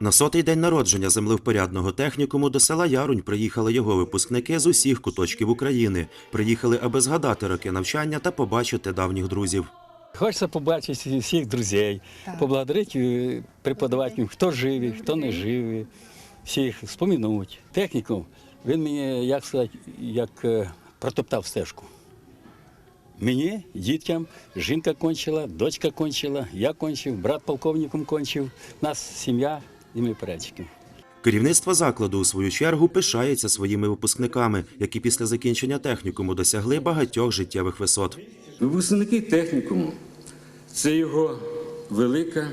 На сотий день народження землевпорядного технікуму до села Ярунь приїхали його випускники з усіх куточків України. Приїхали, аби згадати роки навчання та побачити давніх друзів. Хочеться побачити всіх друзів, поблагодарити е, преподавателів, хто живий, хто не живий, всіх спомінуть. Технікум, він мені, як сказати, як е, протоптав стежку. Мені, дітям, жінка кончила, дочка кончила, я кончив, брат полковником кончив. Нас сім'я землепорядчиків. Керівництво закладу у свою чергу пишається своїми випускниками, які після закінчення технікуму досягли багатьох життєвих висот. Випускники технікуму це його велика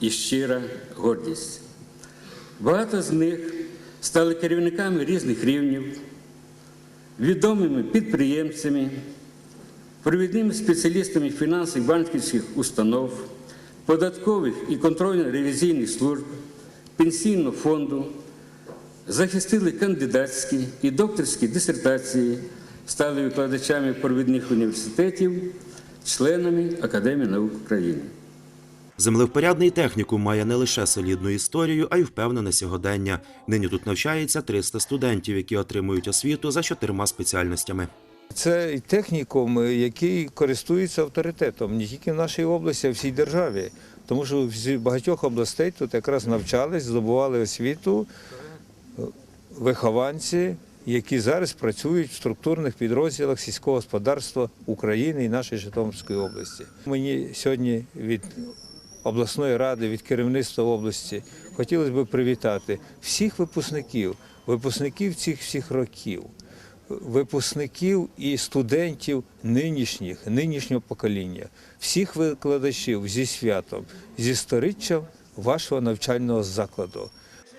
і щира гордість. Багато з них стали керівниками різних рівнів, відомими підприємцями, провідними спеціалістами фінансових банківських установ, податкових і контрольно-ревізійних служб, пенсійного фонду, захистили кандидатські і докторські дисертації, стали викладачами провідних університетів, членами Академії наук України. Землевпорядний технікум має не лише солідну історію, а й впевнене сьогодення. Нині тут навчається 300 студентів, які отримують освіту за чотирма спеціальностями. Це технікум, який користується авторитетом не тільки в нашій області, а в всій державі. Тому що з багатьох областей тут якраз навчались, здобували освіту вихованці, які зараз працюють в структурних підрозділах сільського господарства України і нашої Житомирської області. Мені сьогодні від обласної ради, від керівництва області хотілося б привітати всіх випускників, випускників цих всіх років випускників і студентів нинішніх, нинішнього покоління, всіх викладачів зі святом, зі сторіччям вашого навчального закладу.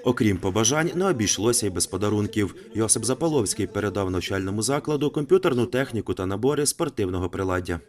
Окрім побажань, не обійшлося й без подарунків. Йосип Заполовський передав навчальному закладу комп'ютерну техніку та набори спортивного приладдя.